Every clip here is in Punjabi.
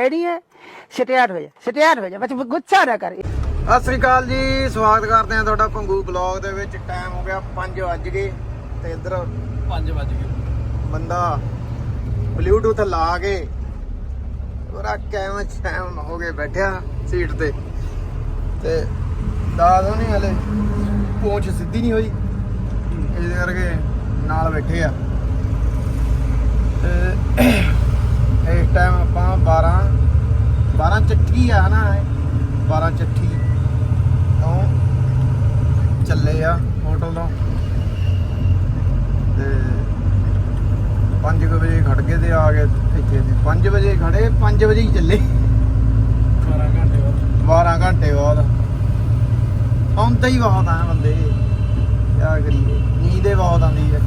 ਰੈਡੀ ਹੈ? ਸਟਾਰਟ ਹੋ ਜਾ ਸਟਾਰਟ ਹੋ ਜਾ ਬਸ ਗੁੱਸਾ ਨਾ ਕਰ। ਸਤਿ ਸ੍ਰੀ ਅਕਾਲ ਜੀ ਸਵਾਗਤ ਕਰਦੇ ਹਾਂ ਤੁਹਾਡਾ ਪੰਗੂ ਬਲੌਗ ਦੇ ਵਿੱਚ। ਟਾਈਮ ਹੋ ਗਿਆ 5 ਵੱਜ ਗਏ ਤੇ ਇੱਧਰ 5 ਵਜ ਗਏ। ਬੰਦਾ ਬਲੂਟੁੱਥ ਲਾ ਕੇ ਪੂਰਾ ਕੈਮ ਚੈਮ ਹੋ ਕੇ ਬੈਠਿਆ ਸੀਟ ਤੇ। ਤੇ ਦਾਦ ਨਹੀਂ ਹਲੇ ਪੋਚ ਸਿੱਧੀ ਨਹੀਂ ਹੋਈ। ਇਹਦੇ ਕਰਕੇ ਨਾਲ ਬੈਠੇ ਆ। ਤੇ ਇਸ ਟਾਈਮ ਆਪਾਂ 12 12 ਚੱਠੀ ਆ ਨਾ ਇਹ, 12 ਚੱਠੀ। ਤੋਂ ਚੱਲੇ ਆ ਹੋਟਲ ਤੋਂ। ਤੇ 5 ਵਜੇ ਖੜ ਗਏ ਤੇ ਆ ਗਏ ਇੱਥੇ 5 ਵਜੇ ਖੜੇ 5 ਵਜੇ ਹੀ ਚੱਲੇ। 12 ਘੰਟੇ ਬਾਅਦ। 12 ਘੰਟੇ ਬਾਅਦ। ਆਉਂਦਾ ਹੀ ਬਹੁਤ ਆ ਬੰਦੇ। ਕਿਆ ਕਰੀਏ? ਨੀਂਦੇ ਬਹੁਤ ਆਉਂਦੀ ਹੈ।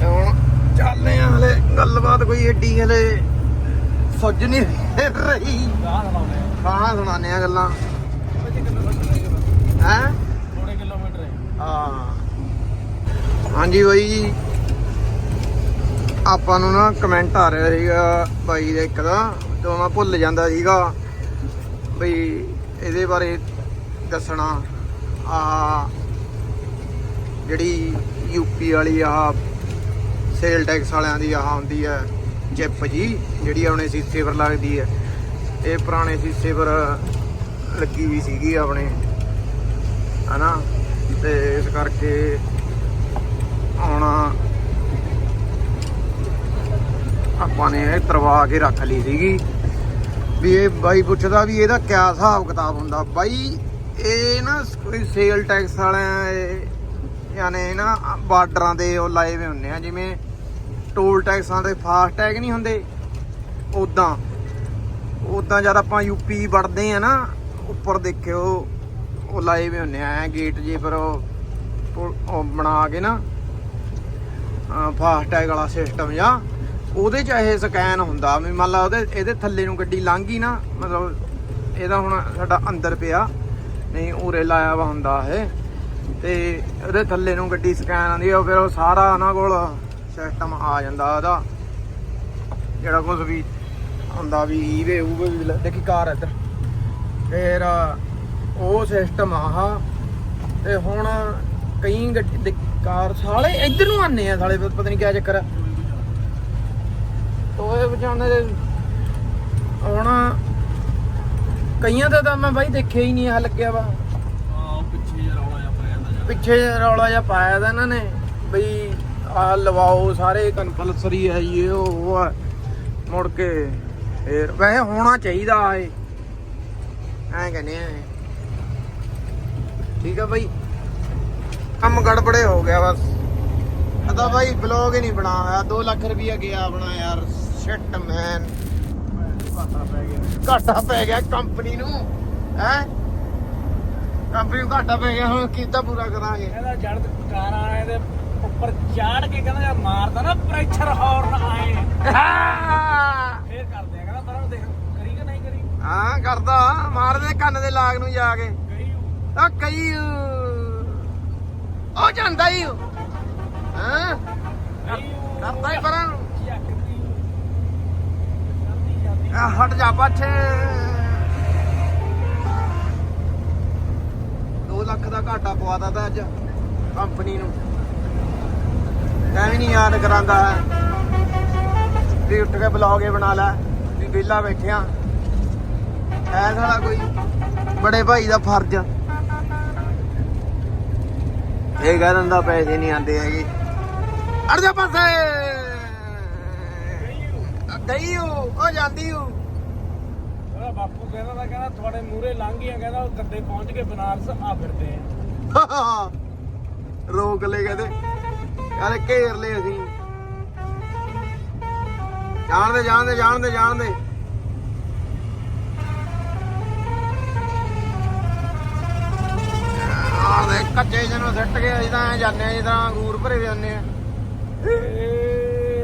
ਤੇ ਹੁਣ ਚੱਲਦੇ ਆ ਹਲੇ ਗੱਲਬਾਤ ਕੋਈ ਏਡੀ ਹਲੇ ਸੁੱਝ ਨਹੀਂ ਰਹੀ। ਖਾਣਾ ਸੁਣਾਉਂਦੇ ਆ। ਗੱਲਾਂ। ਹੈ ਹੈ? ਥੋੜੇ ਕਿਲੋਮੀਟਰ ਹੈ। ਹਾਂ। ਹਾਂਜੀ ਬਾਈ ਆਪਾਂ ਨੂੰ ਨਾ ਕਮੈਂਟ ਆ ਰਿਹਾ ਸੀਗਾ ਬਾਈ ਦੇ ਇੱਕ ਦਾ ਜੋ ਮੈਂ ਭੁੱਲ ਜਾਂਦਾ ਸੀਗਾ ਬਈ ਇਹਦੇ ਬਾਰੇ ਦੱਸਣਾ। ਆ ਜਿਹੜੀ ਯੂਪੀ ਵਾਲੀ ਆ ਸੇਲ ਟੈਕਸ ਵਾਲਿਆਂ ਦੀ ਆਹ ਹੁੰਦੀ ਹੈ ਜਿਪ ਜੀ, ਜਿਹੜੀ ਆਪਣੇ ਸੀਸੇ ਪਰ ਲੱਗਦੀ ਹੈ। ਇਹ ਪੁਰਾਣੇ ਸੀਸੇ ਪਰ ਲੱਗੀ ਵੀ ਸੀਗੀ ਆਪਣੇ, ਹਨਾ? ਤੇ ਇਸ ਕਰਕੇ ਹੁਣ ਆਪਾਂ ਨੇ ਇਹ ਤਰਵਾ ਕੇ ਰੱਖ ਲਈ ਸੀਗੀ। ਵੀ ਇਹ ਬਾਈ ਪੁੱਛਦਾ ਵੀ ਇਹਦਾ ਕਿਆ ਹਿਸਾਬ ਕਿਤਾਬ ਹੁੰਦਾ? ਬਾਈ, ਇਹ ਨਾ ਕੋਈ ਸੇਲ ਟੈਕਸ ਵਾਲਿਆਂ, ਇਹ ਯਾਨੀ ਨਾ ਬਾਰਡਰਾਂ ਦੇ ਉਹ ਲਾਏ ਹੋਏ ਹੁੰਦੇ ਆ, ਜਿਵੇਂ ਟੋਲ ਟੈਕਸਾਂ ਦੇ ਫਾਸਟ ਟੈਗ ਨਹੀਂ ਹੁੰਦੇ। ਉਦਾਂ ਉਦਾਂ ਜਦ ਆਪਾਂ ਯੂਪੀ ਵੜਦੇ ਆ ਨਾ, ਉੱਪਰ ਦੇਖਿਓ, ਉਹ ਲਾਏ ਵੀ ਹੁੰਨੇ ਆ ਗੇਟ ਜੇ ਪਰ ਉਹ ਬਣਾ ਕੇ ਨਾ ਫਾਸਟ ਟੈਗ ਵਾਲਾ ਸਿਸਟਮ ਜਾਂ, ਉਹਦੇ ਚ ਇਹ ਸਕੈਨ ਹੁੰਦਾ ਵੀ ਮੰਨ ਲਾ ਉਹਦੇ ਇਹਦੇ ਥੱਲੇ ਨੂੰ ਗੱਡੀ ਲੰਘ ਗਈ ਨਾ, ਮਤਲਬ ਇਹਦਾ ਹੁਣ ਸਾਡਾ ਅੰਦਰ ਪਿਆ, ਨਹੀਂ, ਉਰੇ ਲਾਇਆ ਵਾ ਹੁੰਦਾ ਇਹ। ਤੇ ਉਹਦੇ ਥੱਲੇ ਨੂੰ ਗੱਡੀ ਸਕੈਨ ਆਉਂਦੀ ਆ, ਫਿਰ ਉਹ ਸਾਰਾ ਉਹਨਾਂ ਕੋਲ ਸਿਸਟਮ ਆ ਜਾਂਦਾ ਉਹਦਾ। ਜਿਹੜਾ ਕੁਝ ਵੀ ਹੁੰਦਾ ਵੀ ਈਵੇ ਉਹ ਵੀ ਦੇਖੀ ਕਾਰ ਇੱਧਰ। ਫਿਰ ਉਹ ਸਿਸਟਮ ਆਹ। ਤੇ ਹੁਣ ਕਈ ਗੱਡੀ ਕਾਰ ਸਾਲੇ ਇੱਧਰ ਨੂੰ ਆਨੇ ਆ ਸਾਲੇ ਪਤਾ ਨਹੀਂ ਕਿਆ ਚੱਕਰ ਆ। ਟੋਏ ਵਜਾਉਣੇ ਦੇ ਹੁਣ ਕਈਆਂ ਦਾ ਤਾਂ ਮੈਂ ਬਾਈ ਦੇਖਿਆ ਹੀ ਨਹੀਂ ਆ ਲੱਗਿਆ ਵਾ। ਪਿੱਛੇ ਰੌਲਾ ਜਿਹਾ ਪਾਇਆ ਦਾ ਇਹਨਾਂ ਨੇ। ਬਈ ਆ ਲਵਾਓ ਸਾਰੇ ਕੰਪਲਸਰੀ ਹੈ ਜੀ ਇਹ ਉਹ ਆ। ਮੁੜ ਕੇ ਫੇਰ ਵੈਸੇ ਹੋਣਾ ਚਾਹੀਦਾ ਏ ਐਂ ਕਹਿੰਦੇ ਆ ਠੀਕ ਆ ਬਈ। ਕੰਮ ਗੜਬੜੇ ਹੋ ਗਿਆ ਬਸ। ਅਦਾ ਬਾਈ ਬਲੌਗ ਹੀ ਨਹੀਂ ਬਣਾ ਹੋਇਆ 2 ਲੱਖ ਰੁਪਇਆ ਗਿਆ ਆਪਣਾ ਯਾਰ। ਸ਼ਿਟ ਮੈਨ ਘਾਟਾ ਪੈ ਗਿਆ। ਘਾਟਾ ਪੈ ਗਿਆ ਕੰਪਨੀ ਨੂੰ। ਹੈ? ਕੰਪਨੀ ਨੂੰ ਘਾਟਾ ਪੈ ਗਿਆ। ਹੁਣ ਕਿੱਦਾਂ ਪੂਰਾ ਕਰਾਂਗੇ? ਕਹਿੰਦਾ ਜੜ ਕਾਰ ਆਏ ਦੇ ਉੱਪਰ ਚਾੜ ਕੇ ਕਹਿੰਦਾ ਯਾਰ ਮਾਰਦਾ ਨਾ ਪ੍ਰੈਸ਼ਰ ਹਾਰਨ ਆਏ। ਫੇਰ ਕਰਦੇ ਆ ਕਹਿੰਦਾ ਪਰ ਦੇਖ ਕਰੀ ਕਿ ਨਹੀਂ ਕਰੀ? ਹਾਂ ਕਰਦਾ ਮਾਰਦੇ ਕੰਨ ਦੇ ਲਾਗ ਨੂੰ ਜਾ ਕੇ। ਆ ਕਈ ਉਹ। ਜਾਂਦਾ ਹੀ ਹਾਂ। ਕਰਦਾ ਹੀ ਪਰਾਂ ਆ ਹਟ ਜਾ ਪਾਛੇ। 2 ਲੱਖ ਦਾ ਘਾਟਾ ਪਵਾਦਾ ਤਾਂ ਅੱਜ ਕੰਪਨੀ ਨੂੰ। ਐਵੇਂ ਨਹੀਂ ਯਾਦ ਕਰਾਂਦਾ ਵੀ ਉੱਠ ਕੇ ਬਲੌਗ ਹੀ ਬਣਾ ਲੈ ਵੀ ਵਿਹਲਾ ਬੈਠਿਆ। ਐ ਸਾਲਾ ਕੋਈ ਬੜੇ ਭਾਈ ਦਾ ਫਰਜ਼। ਇਹ ਕਹਿ ਦਿੰਦਾ ਪੈਸੇ ਨਹੀਂ ਆਉਂਦੇ ਹੈਗੇ। ਅੜ ਜਾ ਪਾਸੇ। ਗਈ ਹੋ ਉਹ ਜਾਂਦੀ ਹੋ ਉਹਦਾ ਬਾਪੂ ਕਹਿੰਦਾ ਤਾਂ ਕਹਿੰਦਾ ਤੁਹਾਡੇ ਮੂਰੇ ਲੰਘ ਗਿਆ ਕਹਿੰਦਾ ਉਹ ਗੱਡੇ ਪਹੁੰਚ ਕੇ ਬਨਾਰਸ ਆ ਫਿਰਦੇ ਆ। ਰੋਕ ਲੈ ਕਹਿੰਦੇ। ਯਾਰ ਘੇਰ ਲੈ ਅਸੀਂ। ਜਾਣਦੇ ਜਾਣਦੇ ਜਾਣਦੇ ਜਾਣਦੇ। ਆਹ ਦੇ ਕੱਚੇ ਜਿਹਨੂੰ ਸਿੱਟ ਕੇ ਅਸੀਂ ਤਾਂ ਐਂ ਜਾਂਦੇ ਆ ਜਿੱਦਾਂ ਅੰਗੂਰ ਭਰੇ ਵੀ ਜਾਂਦੇ ਆ।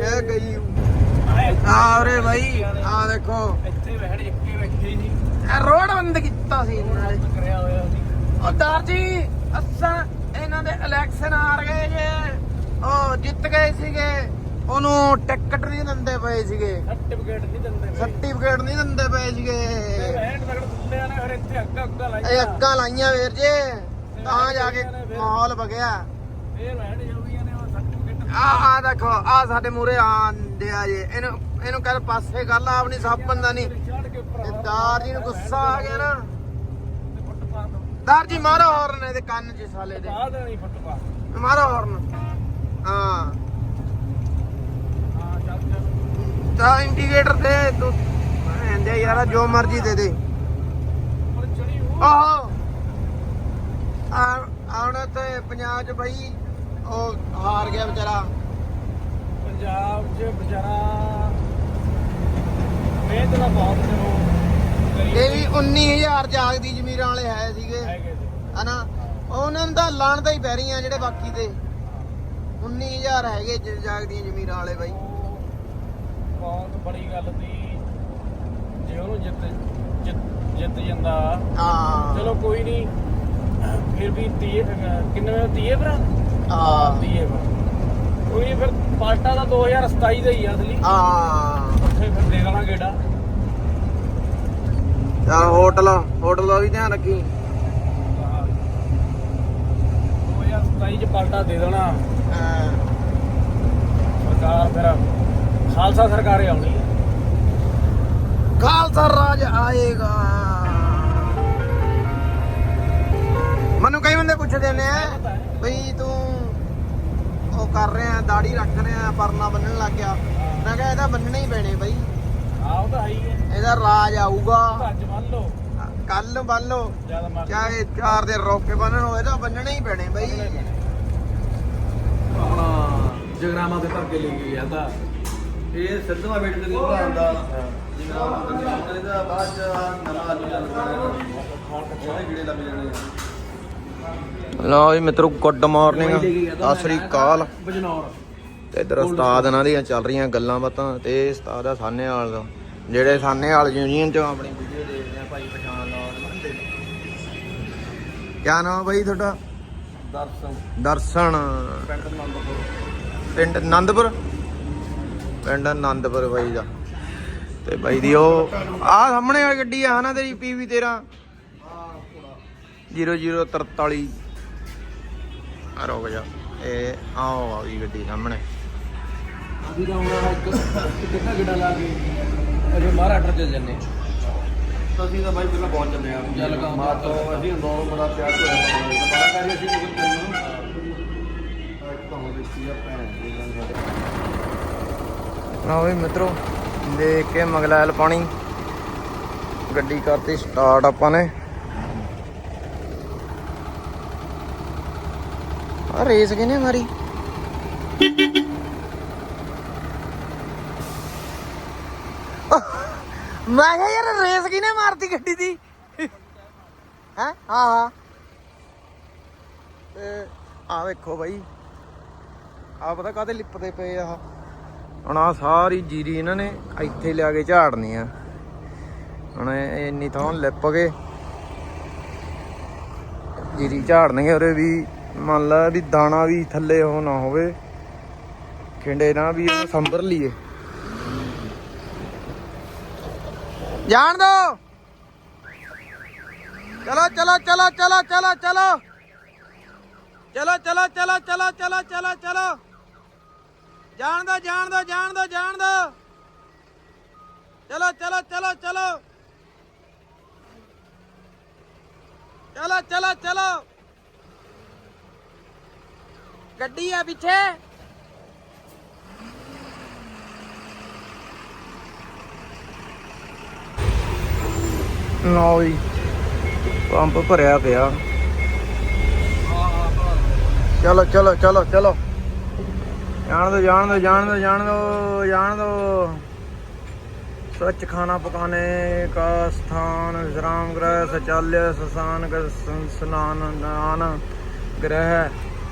ਇਹ ਗਈ ਆ ਰੇ ਭਾਈ ਆ ਦੇਖੋ। ਇੱਥੇ ਬੈਠ ਇੱਕੇ ਬੈਠੇ ਇਹ ਰੋਡ ਬੰਦ ਕੀਤਾ ਸੀ ਇਹਨਾਂ ਨੇ। ਕਰਿਆ ਹੋਇਆ ਸੀ। ਉਹ ਦਰ ਜੀ ਅਸਾਂ ਇਹਨਾਂ ਦੇ ਇਲੈਕਸ਼ਨ ਹਾਰ ਗਏ ਜੇ। ਉਹ ਜਿੱਤ ਗਏ ਸੀਗੇ ਉਹਨੂੰ ਟਿਕਟ ਨਹੀਂ ਦਿੰਦੇ ਪਏ ਸੀਗੇ। ਸਰਟੀਫਿਕੇਟ ਨਹੀਂ ਦਿੰਦੇ ਬਈ ਸਰਟੀਫਿਕੇਟ ਨਹੀਂ ਦਿੰਦੇ ਪਏ ਸੀਗੇ। ਐਂਡ ਤੱਕ ਦੁੱਲਿਆਂ ਨੇ ਫਿਰ ਇੱਥੇ ਅੱਗਾ ਅੱਗਾ ਲਾਈਆਂ। ਇਹ ਅੱਕਾਂ ਲਾਈਆਂ ਵੀਰ ਜੀ ਤਾਂ ਜਾ ਕੇ ਮਾਹੌਲ ਵਗਿਆ। ਫੇਰ ਬੈਠ ਜਾਊਗੀਆਂ ਨੇ ਉਹ ਸਰਟੀਫਿਕੇਟ ਆ ਆ ਦੇਖੋ ਆ ਸਾਡੇ ਮੂਰੇ ਆਂਦੇ ਆ ਜੇ। ਇਹਨੂੰ ਇਹਨੂੰ ਕਰ ਪਾਸੇ ਕਰ ਲਾ ਆਪਣੀ ਸਭ ਬੰਦਾ ਨਹੀਂ। ਚੜ ਕੇ ਉੱਪਰ ਇਹ ਦਾਰ ਜੀ ਨੂੰ ਗੁੱਸਾ ਆ ਗਿਆ ਨਾ। ਫੁੱਟਪਾਥ ਦਾਰ ਜੀ ਮਾਰੋ ਹਾਰਨ ਇਹਦੇ ਕੰਨ 'ਚ ਸਾਲੇ ਦੇ। ਬਾਅਦ ਨਹੀਂ ਫੁੱਟਪਾਥ। ਮਾਰੋ ਹਾਰਨ ਹਾਂ। ਤਾਂ ਇੰਡੀਕੇਟਰ ਤੂੰ ਕਹਿੰਦੇ ਯਾਰ ਜੋ ਮਰਜ਼ੀ ਦੇ ਦੇ। ਉੱਪਰ ਚੜੀ ਉਹ ਆਹੋ ਆ ਆਉਣ ਤੇ ਪੰਜਾਬ 'ਚ ਬਈ ਉਹ ਹਾਰ ਗਿਆ ਵਿਚਾਰਾ। ਪੰਜਾਬ 'ਚ ਵਿਚਾਰਾ ਮਿਹਨਤ ਦਾ ਬਹੁਤ ਨੇ ਉਹ। ਗਰੀਬ ਇਹ ਵੀ 19000 ਜਾਗਦੀ ਜ਼ਮੀਰਾਂ ਵਾਲੇ ਹੈ ਸੀਗੇ। ਹਨਾ? ਉਹਨਾਂ ਨੂੰ ਤਾਂ ਲਾਣ ਦਾ ਹੀ ਪੈ ਰਹੀਆਂ ਜਿਹੜੇ ਬਾਕੀ ਦੇ। 19000 ਹੈਗੇ ਜ- ਜਾਗਦੀਆਂ ਜ਼ਮੀਰਾਂ ਵਾਲੇ ਬਾਈ। ਬਹੁਤ ਬੜੀ ਗੱਲ ਸੀ। ਜੇ ਉਹਨੂੰ ਜਿੱਤ ਜਿੱਤ- ਜਿੱਤ ਜਾਂਦਾ। ਹਾਂ। ਚਲੋ ਕੋਈ ਨਹੀਂ ਫਿਰ ਵੀ 30 ਕਿੰਨੇ 30 ਭਰਾ? ਹਾਂ। 30 ਭਰਾ। ਕੋਈ ਨੀ, ਫਿਰ ਪਾਲਟਾ ਦਾ 2027 ਦਾ ਹੀ ਆ ਅਸਲੀ। ਹਾਂ। ਉੱਥੇ ਫਿਰ ਦੇਖ ਲਾਂ ਗੇੜਾ ਯਾਰ ਹੋਟਲ ਹੋਟਲ ਦਾ ਵੀ ਧਿਆਨ ਰੱਖੀ। 2027 ਚ ਪਾਲਟਾ ਦੇ ਦੇਣਾ। ਹਾਂ। ਸਰਕਾਰ ਫਿਰ ਖਾਲਸਾ ਸਰਕਾਰ ਹੀ ਆਉਣੀ ਹੈ। ਖਾਲਸਾ ਰਾਜ ਆਏਗਾ। ਮੈਨੂੰ ਕਈ ਬੰਦੇ ਪੁੱਛਦੇ ਨੇ ਬਈ ਤੂੰ ਉਹ ਕਰ ਰਿਹਾ ਦਾੜੀ ਰੱਖ ਰਿਹਾ ਪਰਨਾ ਬੰਨਣ ਲੱਗ ਗਿਆ। ਮੈਂ ਕਿਹਾ ਇਹਦਾ ਬੰਨਣੇ ਹੀ ਪੈਣੇ ਬਈ। ਆਹ ਉਹ ਤਾਂ ਹੈ ਹੀ ਇਹਦਾ ਰਾਜ ਆਊਗਾ। ਅੱਜ ਮੰਨ ਲਓ। ਕੱਲ ਨੂੰ ਬੰਨ ਲਓ ਚਾਹੇ ਚਾਰ ਦਿਨ ਰੋਕ ਕੇ ਬੰਨਣ ਹੋਏ ਤਾਂ ਬੰਨਣੇ ਹੀ ਪੈਣੇ ਬਈ। ਜਗਰਾਮਾ ਦੇ ਭਰ ਕੇ ਲੈ ਕੇ ਗਿਆ ਤਾਂ ਇਹ ਸਿੱਧਵਾ ਵੇਟ ਦੇ ਕੋਲ ਆਉਂਦਾ ਜਗਰਾਮਾ ਦੇ ਕੋਲ ਇਹਦਾ ਬਾਅਦ ਚ ਨਵਾਂ ਆਲੂ ਚੱਲ ਪਿਆ ਖਾਣ ਕੱਚਾ ਜਿਹੜੇ ਲੱਗ ਜਾਣੇ ਲਓ ਜੀ ਮਿੱਤਰੋ ਗੁੱਡ ਮਾਰਨਿੰਗ ਸਤਿ ਸ੍ਰੀ ਅਕਾਲ। ਬਜਨੌਰ। ਤੇ ਇਧਰ ਉਸਤਾਦ ਇਹਨਾਂ ਦੀਆਂ ਚੱਲ ਰਹੀਆਂ ਗੱਲਾਂ ਬਾਤਾਂ ਤੇ ਉਸਤਾਦ ਆ ਸਾਨੇਵਾਲ ਦਾ। ਜਿਹੜੇ ਸਾਨੇਵਾਲ ਯੂਨੀਅਨ ਚ ਆਪਣੀ ਵੀਡੀਓ ਦੇਖਦੇ ਆ ਭਾਈ ਪਛਾਣ ਲਓ ਕਿਆ ਨਾਮ ਬਾਈ ਤੁਹਾਡਾ? ਦਰਸ਼ਨ। ਦਰਸ਼ਨ। ਪਿੰਡ ਨੰਦਪੁਰ। ਪਿੰਡ ਆਨੰਦਪੁਰ ਪਿੰਡ ਆਨੰਦਪੁਰ ਬਾਈ ਦਾ। ਤੇ ਬਾਈ ਦੀ ਉਹ ਆ ਸਾਹਮਣੇ ਵਾਲੀ ਗੱਡੀ ਆ ਹਨਾ ਤੇਰੀ ਪੀਵੀ 13 0043 ਆ ਰੁਕ ਜਾ ਇਹ ਆਓ ਆ ਗਈ ਗੱਡੀ ਸਾਹਮਣੇ। ਅਸੀਂ ਤਾਂ ਹੁਣ ਇੱਕ ਕਿੰਨਾ ਗਿੜਾ ਲਾ ਕੇ ਅਜੇ ਮਹਾਰਾਸ਼ਟਰ ਚ ਜੰਨੇ ਅਸੀਂ ਤਾਂ ਬਾਈ ਪਹਿਲਾਂ ਪਹੁੰਚ ਜੰਨੇ ਆ। ਚੱਲ ਕੰਮ ਮਾ ਤੋਂ ਅਸੀਂ ਅੰਦੋਰ ਬੜਾ ਪਿਆਰ ਹੋਇਆ। ਬੜਾ ਕਰੀ ਅਸੀਂ ਨਿਕਲ ਇੱਕ ਵੀ ਮਿੱਤਰੋ, ਦੇਖ ਕੇ ਮਗਲੈਲ ਪਾਣੀ। ਗੱਡੀ ਕਰਤੀ ਸਟਾਰਟ ਆਪਾਂ ਨੇ। ਆ ਰੇਸ ਕਿਨੇ ਮਾਰੀ? ਮੈਂ ਕਿਹਾ ਯਾਰ ਰੇਸ ਕਿਨੇ ਮਾਰਤੀ ਗੱਡੀ ਦੀ? ਹੈ? ਹਾਂ ਹਾਂ। ਆ ਵੇਖੋ ਬਾਈ। ਆ ਪਤਾ ਕਾਹਦੇ ਲਿਪਦੇ ਪਏ ਆ ਹੁਣ ਆ ਸਾਰੀ ਜੀਰੀ ਇਹਨਾਂ ਨੇ ਇੱਥੇ ਲਿਆ ਕੇ ਝਾੜਨੀ ਆ। ਹੁਣ ਇੰਨੀ ਥਾਂ ਲਿਪ ਕੇ ਜੀਰੀ ਝਾੜਨਗੇ ਉਰੇ ਵੀ, ਮੰਨ ਲਾ ਵੀ ਦਾਣਾ ਵੀ ਥੱਲੇ ਉਹ ਨਾ ਹੋਵੇ। ਖਿੰਡੇ ਨਾ ਵੀ ਉਹ ਸੰਭਰ ਲਈਏ। ਜਾਣ ਦੋ! ਚਲੋ ਚਲੋ ਚਲੋ ਚਲੋ ਚਲੋ। ਚਲੋ ਚਲੋ ਚਲੋ ਚਲੋ ਚਲੋ ਚਲੋ ਚਲੋ। ਜਾਣ ਦੋ ਜਾਣ ਦੋ ਜਾਣ ਦੋ ਜਾਣ ਦੋ ਚਲੋ ਚਲੋ ਚਲੋ ਚਲੋ। ਚਲੋ ਚਲੋ ਚਲੋ। ਗੱਡੀ ਆ ਪਿੱਛੇ। ਲਓ ਜੀ ਪੰਪ ਭਰਿਆ ਪਿਆ। ਚਲੋ ਚਲੋ ਚਲੋ ਚਲੋ। ਜਾਣ ਦੋ ਜਾਣ ਦੋ ਜਾਣ ਦੋ ਜਾਣ ਦੋ ਜਾਣ ਦੋ स्वच्छ खाना पकाने का स्थान विश्राम गृह शौचालय शशान ग- स- स्नान दान गृह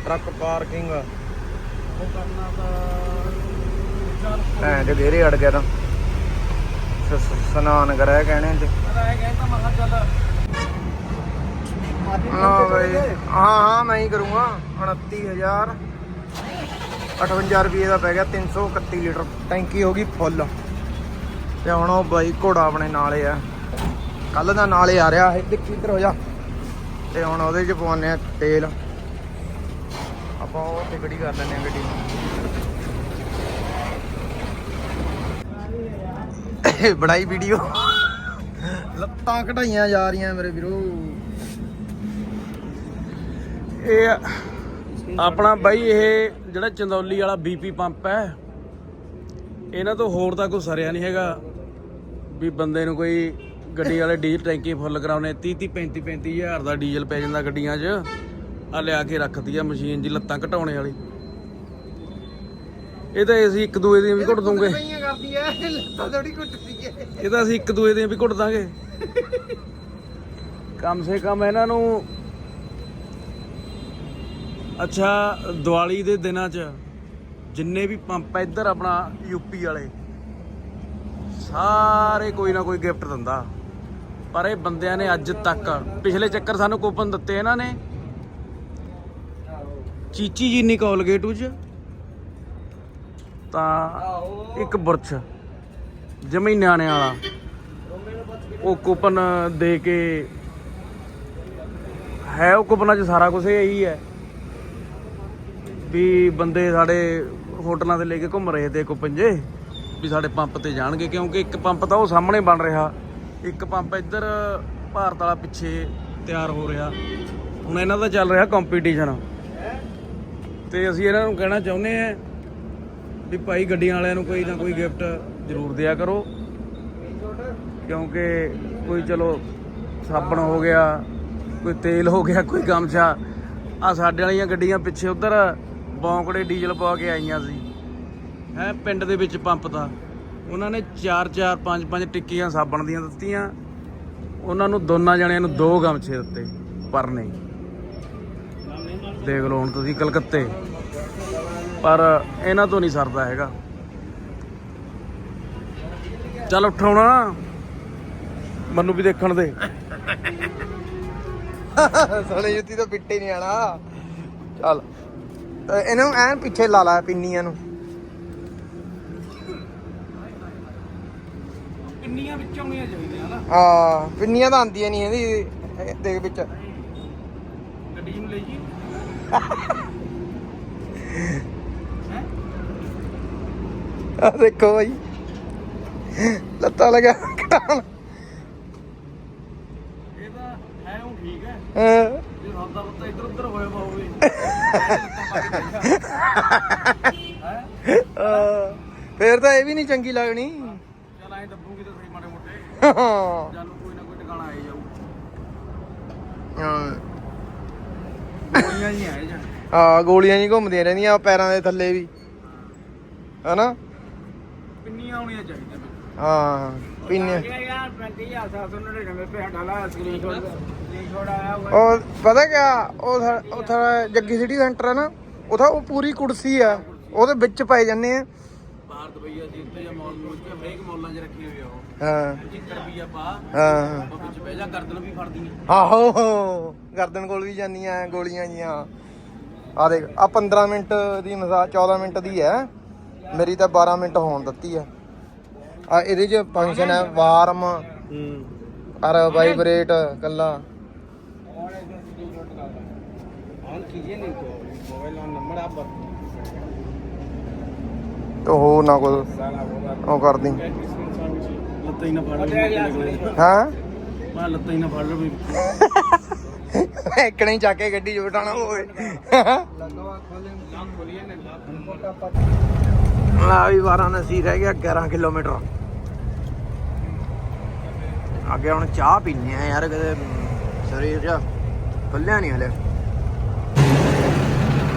ट्रक पार्किंग ਉਹ ਕਰਨਾ ਤਾਂ ਚੱਲ ਭੈਣ ਚ ਗੇਰੇ ਅੜ ਗਿਆ ਤਾਂ ਸ- ਸ- ਸਨਾਨ ਗ੍ਰਹਿ ਕਹਿਣੇ ਚ ਮੈਂ ਇਹ ਕਹਿੰਦਾ ਮੈਂ ਕਿਹਾ ਚੱਲ ਹਾਂ ਬਈ ਹਾਂ ਹਾਂ ਮੈਂ ਹੀ ਕਰੂੰਗਾ 29000 58 ਰੁਪਏ ਦਾ ਪੈ ਗਿਆ 331 ਲੀਟਰ। ਟੈਂਕੀ ਹੋ ਗਈ ਫੁੱਲ। ਤੇ ਹੁਣ ਉਹ ਬਾਈ ਘੋੜਾ ਆਪਣੇ ਨਾਲੇ ਆ। ਕੱਲ ਦਾ ਨਾਲੇ ਆ ਰਿਹਾ ਇਹ। ਦੇਖੀ ਹੋ ਜਾ। ਤੇ ਹੁਣ ਉਹਦੇ ਚ ਪਵਾਉਂਦੇ ਆ ਤੇਲ। ਆਪਾਂ ਉਹ ਤੇ ਗੱਡੀ ਕਰ ਲੈਂਦੇ ਆ ਗੱਡੀ ਬਣਾਈ ਵੀਡੀਓ। ਲੱਤਾਂ ਘਟਾਈਆਂ ਜਾ ਰਹੀਆਂ ਮੇਰੇ ਵੀਰੋ। ਇਹ ਆਪਣਾ ਬਾਈ ਇਹ ਜਿਹੜਾ ਚੰਦੌਲੀ ਵਾਲਾ ਬੀਪੀ ਪੰਪ ਹੈ, ਇਹਨਾਂ ਤੋਂ ਹੋਰ ਤਾਂ ਕੋਈ ਸਰਿਆ ਨਹੀਂ ਹੈਗਾ ਵੀ ਬੰਦੇ ਨੂੰ ਕੋਈ ਗੱਡੀ ਵਾਲੇ ਡੀਜ਼ਲ ਟੈਂਕੀ ਫੁੱਲ ਕਰਾਉਣੇ 30 30 35 35 ਹਜ਼ਾਰ ਦਾ ਡੀਜ਼ਲ ਪੈ ਜਾਂਦਾ ਗੱਡੀਆਂ 'ਚ ਆ ਲਿਆ ਕੇ ਰੱਖਦੀ ਆ ਮਸ਼ੀਨ ਜੀ ਲੱਤਾਂ ਘਟਾਉਣੇ ਵਾਲੀ। ਇਹ ਤਾਂ ਅਸੀਂ ਇੱਕ ਦੂਏ ਦੀਆਂ ਵੀ ਘੁੱਟ ਦੂੰਗੇ ਇਹ ਤਾਂ ਅਸੀਂ ਇੱਕ ਦੂਏ ਦੀਆਂ ਵੀ ਘੁੱਟ ਦਾਂਗੇ। ਕਮ ਸੇ ਕਮ ਇਹਨਾਂ ਨੂੰ ਅੱਛਾ, ਦੀਵਾਲੀ ਦੇ ਦਿਨਾਂ 'ਚ ਜਿੰਨੇ ਵੀ ਪੰਪ ਆ, ਇੱਧਰ ਆਪਣਾ ਯੂਪੀ ਵਾਲੇ, ਸਾਰੇ ਕੋਈ ਨਾ ਕੋਈ ਗਿਫਟ ਦਿੰਦਾ। ਪਰ ਇਹ ਬੰਦਿਆਂ ਨੇ ਅੱਜ ਤੱਕ, ਪਿਛਲੇ ਚੱਕਰ ਸਾਨੂੰ ਕੂਪਨ ਦਿੱਤੇ ਇਹਨਾਂ ਨੇ। ਚੀਚੀ ਜੀ ਨਹੀਂ ਕੋਲਗੇਟ ਵਿੱਚ ਤਾਂ ਇੱਕ ਬੁਰਸ਼ ਜਮੀ ਨਿਆਣੇ ਵਾਲਾ, ਉਹ ਕੂਪਨ ਦੇ ਕੇ, ਹੈ ਉਹ ਕੂਪਨਾਂ 'ਚ ਸਾਰਾ ਕੁਝ ਇਹੀ ਹੈ। ਵੀ ਬੰਦੇ ਸਾਡੇ ਹੋਟਲਾਂ ਤੇ ਲੈ ਕੇ ਘੁੰਮ ਰਹੇ ਤੇ ਕੂਪਨ ਪੰਜੇ, ਵੀ ਸਾਡੇ ਪੰਪ ਤੇ ਜਾਣਗੇ, ਕਿਉਂਕਿ ਇੱਕ ਪੰਪ ਤਾਂ ਉਹ ਸਾਹਮਣੇ ਬਣ ਰਿਹਾ। ਇੱਕ ਪੰਪ ਇੱਧਰ ਭਾਰਤ ਵਾਲਾ ਪਿੱਛੇ ਤਿਆਰ ਹੋ ਰਿਹਾ। ਹੁਣ ਇਹਨਾਂ ਦਾ ਚੱਲ ਰਿਹਾ ਕੰਪੀਟੀਸ਼ਨ ਤੇ ਅਸੀਂ ਇਹਨਾਂ ਨੂੰ ਕਹਿਣਾ ਚਾਹੁੰਦੇ ਆ ਵੀ ਭਾਈ ਗੱਡੀਆਂ ਵਾਲਿਆਂ ਨੂੰ ਕੋਈ ਨਾ ਕੋਈ ਗਿਫਟ ਜ਼ਰੂਰ ਦਿਆ ਕਰੋ। ਕਿਉਂਕਿ ਕੋਈ ਚਲੋ ਸਾਬਣ ਹੋ ਗਿਆ, ਕੋਈ ਤੇਲ ਹੋ ਗਿਆ, ਕੋਈ ਗਮਛਾ ਆ ਸਾਡੇ ਵਾਲੀਆਂ ਗੱਡੀਆਂ ਪਿੱਛੇ ਉਧਰ ਬੌਂਕੜੇ ਡੀਜ਼ਲ ਪਾ ਕੇ ਆਈਆਂ ਸੀ। ਹੈ ਪਿੰਡ ਦੇ ਵਿੱਚ ਪੰਪ ਦਾ। ਉਹਨਾਂ ਨੇ 4 4 5 5 ਟਿੱਕੀਆਂ ਸਾਬਣ ਦੀਆਂ ਦਿੱਤੀਆਂ। ਉਹਨਾਂ ਨੂੰ ਦੋਨਾਂ ਜਣਿਆਂ ਨੂੰ ਦੋ ਗਮਛੇ ਦਿੱਤੇ ਪਰ ਨਹੀਂ ਦੇਖ ਲਓ ਹੁਣ ਤੁਸੀਂ ਕਲਕੱਤੇ। ਪਰ ਇਹਨਾਂ ਤੋਂ ਨਹੀਂ ਸਰਦਾ ਹੈਗਾ। ਚੱਲ ਉਠਾਉਣਾ ਮੈਨੂੰ ਵੀ ਦੇਖਣ ਦੇ। ਸੋਲੇ ਜੁੱਤੀ ਤਾਂ ਪਿੱਟੇ ਨਹੀਂ ਆਣਾ। ਚੱਲ। ਇਹਨੂੰ ਐਨ ਪਿੱਛੇ ਲਾ ਲਾ ਪਿੰਨੀਆਂ ਨੂੰ। ਕਿੰਨੀਆਂ ਵਿੱਚ ਆਉਣੀਆਂ ਚਾਹੀਦੀਆਂ ਨਾ। ਆ ਪਿੰਨੀਆਂ ਤਾਂ ਆਂਦੀਆਂ ਨਹੀਂ ਇਹਦੀ ਇਹ ਦੇਖ ਵਿੱਚ। ਗੱਡੀ ਨੂੰ ਲੈ ਜੀ। ਆ ਦੇਖੋ ਬਾਈ। ਲੱਤਾਂ ਲਗਾ ਕਟਾਣ ਇਹ ਤਾਂ ਹੈ ਉਹ ਠੀਕ ਹੈ। ਹਾਂ। ਜੇ ਸਾਦਾ ਬੱਤਾ ਇੱਧਰ ਉੱਧਰ ਹੋਇਆ ਹੋਵੇ। ਹੈ। ਫੇਰ ਤਾਂ ਇਹ ਵੀ ਨਹੀਂ ਚੰਗੀ ਲੱਗਣੀ। ਚੱਲ ਐਂ ਦੱਬੂਗੀ ਤਾਂ ਸਹੀ ਮਾੜੇ ਮੋਟੇ। ਹਾਂ। ਚੱਲ ਕੋਈ ਨਾ ਕੋਈ ਟਿਕਾਣਾ ਆਈ ਜਾਊ। ਗੋਲੀਆਂ ਹੀ ਆਏ ਜਾਂ ਹਾਂ ਗੋਲੀਆਂ ਜੀ ਘੁੰਮਦੀਆਂ ਰਹਿੰਦੀਆਂ ਪੈਰਾਂ ਦੇ ਥੱਲੇ ਵੀ। ਹਨਾ? ਪਿੰਨੀਆਂ ਆਉਣੀਆਂ ਚਾਹੀਦੀਆਂ ਵਿੱਚ। ਹਾਂ ਪਿੰਨੀਆਂ। ਯਾਰ 35000 799 ਰੁਪਏ ਡਾਲਾ ਸਕਰੀਨਸ਼ਾਟ ਸਕਰੀਨਸ਼ਾਟ ਆਇਆ ਉਹ ਪਤਾ ਕਿਆ? ਉਹ ਥਾ- ਉਹ ਥਾ- ਜੱਗੀ ਸਿਟੀ ਸੈਂਟਰ ਹੈ ਨਾ? ਉਹ ਉਹ ਪੂਰੀ ਕੁਰਸੀ ਆ ਉਹਦੇ ਵਿੱਚ ਪਾਏ ਜਾਂਦੇ ਆ। ਬਾਹਰ ਦਵਾਈਆ ਸੀ ਉੱਤੇ ਜਾਂ ਮੌਲ ਮੂਲ ਹਰੇਕ ਮੌਲਾਂ 'ਚ ਰੱਖੀ ਹੋਈ ਆ ਉਹ। ਹਾਂ। ਜਿੱਕਰ ਵੀ ਆ ਪਾ ਹਾਂ। ਵਿੱਚ ਬਹਿ ਜਾ ਗਰਦਨ ਵੀ ਫੜਦੀ ਆ। ਆਹੋ ਗਰਦਨ ਕੋਲ ਵੀ ਜਾਂਦੀਆਂ ਗੋਲੀਆਂ ਜੀਆਂ। ਆ ਦੇਖ ਆ 15 ਮਿੰਟ ਦੀ ਮਸਾ 14 ਮਿੰਟ ਦੀ ਹੈ ਮੇਰੀ ਤਾਂ 12 ਮਿੰਟ ਹੋਣ ਦਿੱਤੀ ਆ ਆ ਇਹਦੇ 'ਚ ਫੰਕਸ਼ਨ ਹੈ ਵਾਰਮ ਹੂੰ। ਅਰ ਵਾਈਬ੍ਰੇਟ ਕੱਲਾ ਔਰ ਕੀਜੇ ਨਹੀਂ ਤੋ ਤੋ ਨਾ ਕੋਈ ਉਹ ਕਰਦੀ। ਲੱਤਾਂ ਹੀ ਨਾ ਫੜ ਹਾਂ ਮੈਂ ਲੱਤਾਂ ਹੀ ਨਾ ਫੜ ਲਵੇ ਇਕਣੇ ਹੀ ਚੱਕ ਕੇ ਗੱਡੀ ਚ ਬਿਠਾਣਾ ਹੋਵੇ। ਆ ਵੀ ਵਾਰਾਣਸੀ ਰਹਿ ਗਿਆ 11 ਕਿਲੋਮੀਟਰ। ਅੱਗੇ ਹੁਣ ਚਾਹ ਪੀਣੇ ਆ ਯਾਰ ਕਿਤੇ ਸਰੀਰ ਜਾ ਖੁੱਲਿਆ ਨਹੀਂ ਹਲੇ।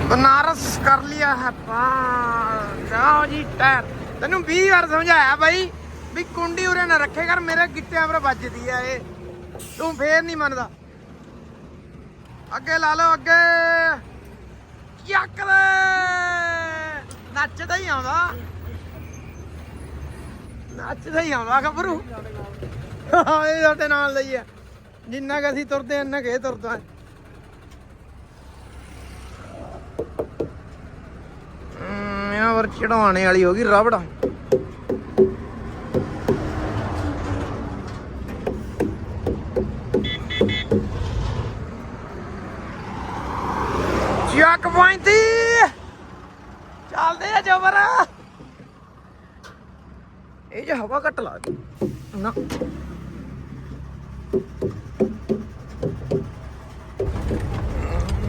ਬਨਾਰਸ ਕਰ ਲਿਆ ਹੈ ਪਾ ਜਾਓ ਜੀ, ਟਾਇਰ। ਤੈਨੂੰ 20 ਵਾਰ ਸਮਝਾਇਆ ਬਾਈ ਵੀ ਕੁੰਡੀ ਉਰੇ ਨਾ ਰੱਖੇ ਕਰ, ਮੇਰੇ ਗਿੱਟਿਆਂ ਪਰ ਵੱਜਦੀ ਆ ਇਹ। ਤੂੰ ਫੇਰ ਨਹੀਂ ਮੰਨਦਾ। ਅੱਗੇ ਲਾ ਲਓ, ਅੱਗੇ। ਚੱਕ ਦੇ ਨੱਚਦਾ ਹੀ ਆਉਂਦਾ। ਨੱਚਦਾ ਹੀ ਆਉਂਦਾ, ਗੱਭਰੂ। ਇਹ ਸਾਡੇ ਨਾਲ ਲਈ ਆ। ਜਿੰਨਾ ਕਿ ਅਸੀਂ ਤੁਰਦੇ ਇੰਨਾ ਕਿ ਇਹ ਤੁਰਦਾ। ਹਮ ਉੱਪਰ ਚੜਾਉਣੇ ਵਾਲੀ ਹੋ ਗਈ ਰਬੜ। ਚੱਕ ਪੁਆਇੰਟੀ ਚੱਲਦੇ ਆ ਜਬਰ। ਇਹ ਜੇ ਹਵਾ ਘੱਟ ਲਾ ਦੇ ਨਾ।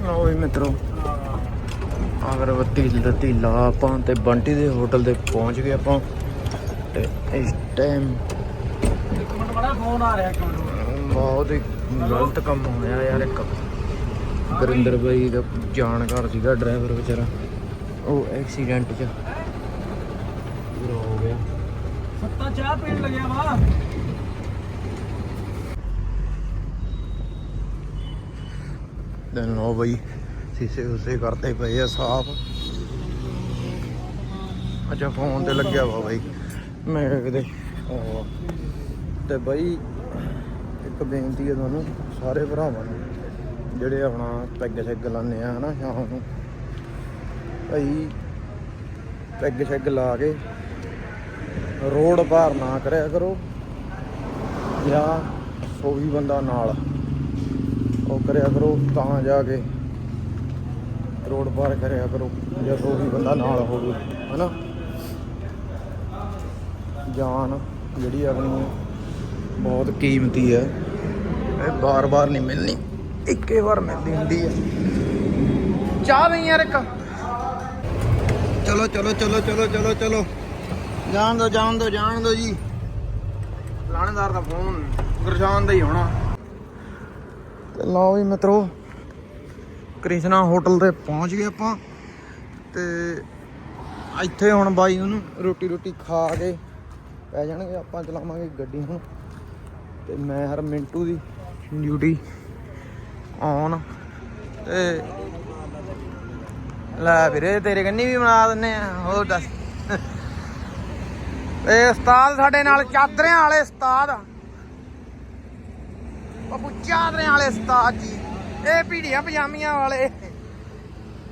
ਲਓ ਮਿੱਤਰੋ। ਅਗਰਬੱਤੀ ਲੱਤੀ ਲਾ ਆਪਾਂ ਤੇ ਬੰਟੀ ਦੇ ਹੋਟਲ ਤੇ ਪਹੁੰਚ ਗਏ ਆਪਾਂ। ਤੇ ਇਸ ਟਾਈਮ ਇੱਕ ਮਿੰਟ ਬੜਾ ਫੋਨ ਆ ਰਿਹਾ ਬਹੁਤ ਹੀ ਗਲਤ ਕੰਮ ਹੋਇਆ ਯਾਰ ਇੱਕ। ਗੁਰਿੰਦਰ ਬਾਈ ਦਾ ਜਾਣਕਾਰ ਸੀਗਾ ਡਰਾਈਵਰ ਵਿਚਾਰਾ। ਉਹ ਐਕਸੀਡੈਂਟ 'ਚ ਪੂਰਾ ਹੋ ਗਿਆ। ਸੱਤਾ ਚਾਹ ਪੀਣ ਲੱਗਿਆ ਵਾ। ਤੇ ਲੋ ਬਈ ਸੀਸੇ ਉਸੇ ਕਰਤੇ ਪਏ ਆ ਸਾਫ਼। ਅੱਛਾ ਫੋਨ ਤੇ ਲੱਗਿਆ ਵਾ ਬਾਈ। ਮੈਂ ਕਿਹਾ ਕਿਤੇ ਉਹ ਤੇ ਬਾਈ, ਇੱਕ ਬੇਨਤੀ ਹੈ ਤੁਹਾਨੂੰ, ਸਾਰੇ ਭਰਾਵਾਂ ਨੂੰ, ਜਿਹੜੇ ਆਪਣਾ ਪੈਗ ਸ਼ੈਗ ਲਾਉਂਦੇ ਆ, ਹਨਾ, ਸ਼ਾਮ ਨੂੰ। ਭਾਈ ਪੈਗ ਸ਼ੈਗ ਲਾ ਕੇ ਰੋਡ ਪਾਰ ਨਾ ਕਰਿਆ ਕਰੋ, ਜਾਂ ਸੋਈ ਬੰਦਾ ਨਾਲ ਉਹ ਕਰਿਆ ਕਰੋ, ਤਾਂ ਜਾ ਕੇ ਰੋਡ ਪਾਰ ਕਰਿਆ ਕਰੋ ਜਦੋਂ ਵੀ ਬੰਦਾ ਨਾਲ ਹੋਵੇ, ਹਨਾ? ਜਾਨ ਜਿਹੜੀ ਆਪਣੀ ਬਹੁਤ ਕੀਮਤੀ ਹੈ। ਇਹ ਬਾਰ-ਬਾਰ ਨਹੀਂ ਮਿਲਣੀ, ਇੱਕੇ ਵਾਰ ਮਿਲਦੀ ਹੁੰਦੀ ਹੈ। ਚਾਹ ਨਹੀਂ ਯਾਰ ਇੱਕ। ਚਲੋ ਚਲੋ ਚਲੋ ਚਲੋ ਚਲੋ ਚਲੋ। ਜਾਣ ਦੋ ਜਾਣ ਦੋ ਜਾਣ ਦੋ ਜੀ। ਲਾਣੇਦਾਰ ਦਾ ਫੋਨ ਗੁਰਸ਼ਾਨ ਦਾ ਹੀ ਹੋਣਾ। ਤੇ ਲਓ ਵੀ ਮਿੱਤਰੋ ਕ੍ਰਿਸ਼ਨਾ ਹੋਟਲ ਤੇ ਪਹੁੰਚ ਗਏ ਆਪਾਂ ਤੇ ਇੱਥੇ ਹੁਣ ਬਾਈ ਉਹਨੂੰ ਰੋਟੀ ਰੋਟੀ ਖਾ ਕੇ ਪੈ ਜਾਣਗੇ, ਆਪਾਂ ਚਲਾਵਾਂਗੇ ਗੱਡੀ ਹੁਣ। ਤੇ ਮੈਂ ਹਰ ਮਿੰਟੂ ਦੀ ਡਿਊਟੀ ਔਨ ਤੇ ਲੈ ਵੀਰੇ, ਤੇਰੇ ਕੰਨੀ ਵੀ ਬਣਾ ਦਿੰਨੇ ਆ, ਹੋਰ ਦੱਸ। ਇਹ ਉਸਤਾਦ ਸਾਡੇ ਨਾਲ ਚਾਦਰਿਆਂ ਵਾਲੇ ਉਸਤਾਦ। ਬਾਬੂ ਚਾਦਰਿਆਂ ਵਾਲੇ ਉਸਤਾਦ ਜੀ। ਇਹ ਪੀੜੀਆਂ ਪਜਾਮੀਆਂ ਵਾਲੇ।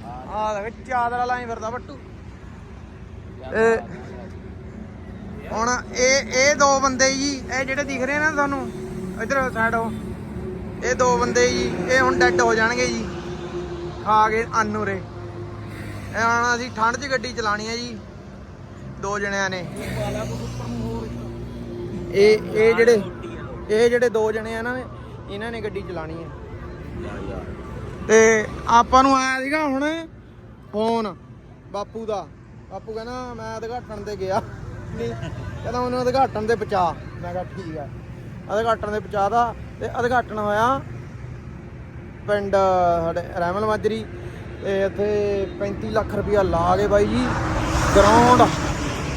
ਆਹ ਦੇਖ ਚਾਦਰ ਵਾਲਾ ਹੀ ਫਿਰਦਾ ਬੱਟੂ। ਇਹ ਹੁਣ ਇਹ ਇਹ ਦੋ ਬੰਦੇ ਜੀ ਇਹ ਜਿਹੜੇ ਦਿਖ ਰਹੇ ਨੇ ਤੁਹਾਨੂੰ ਇਧਰ ਸਾਈਡ ਹੋ ਇਹ ਦੋ ਬੰਦੇ ਜੀ ਇਹ ਹੁਣ ਡੈੱਡ ਹੋ ਜਾਣਗੇ ਜੀ। ਖਾ ਕੇ ਅਨੂਰੇ। ਇਹ ਹੁਣ ਅਸੀਂ ਠੰਡ 'ਚ ਗੱਡੀ ਚਲਾਣੀ ਹੈ ਜੀ ਦੋ ਜਣਿਆਂ ਨੇ। ਇਹ ਇਹ ਜਿਹੜੇ ਇਹ ਜਿਹੜੇ ਦੋ ਜਣੇ ਆ ਨਾ ਇਹਨਾਂ ਨੇ ਗੱਡੀ ਚਲਾਣੀ ਹੈ ਤੇ ਆਪਾਂ ਨੂੰ ਆਇਆ ਸੀਗਾ ਹੁਣ ਫੋਨ ਬਾਪੂ ਦਾ। ਬਾਪੂ ਕਹਿੰਦਾ, ਮੈਂ ਉਦਘਾਟਨ ਤੇ ਗਿਆ। ਨਹੀਂ, ਕਹਿੰਦਾ ਉਹਨੂੰ ਉਦਘਾਟਨ ਤੇ ਪਹੁੰਚਾ। ਮੈਂ ਕਿਹਾ, ਠੀਕ ਆ। ਉਦਘਾਟਨ ਤੇ ਪਹੁੰਚਾ ਪਹੁੰਚਾਦਾ ਤੇ ਉਦਘਾਟਨ ਹੋਇਆ ਪਿੰਡ ਸਾਡੇ ਰਹਿਮਲ ਮਾਜਰੀ ਤੇ ਇੱਥੇ 35 ਲੱਖ ਰੁਪਇਆ ਲਾ ਕੇ ਬਾਈ ਜੀ ਗਰਾਊਂਡ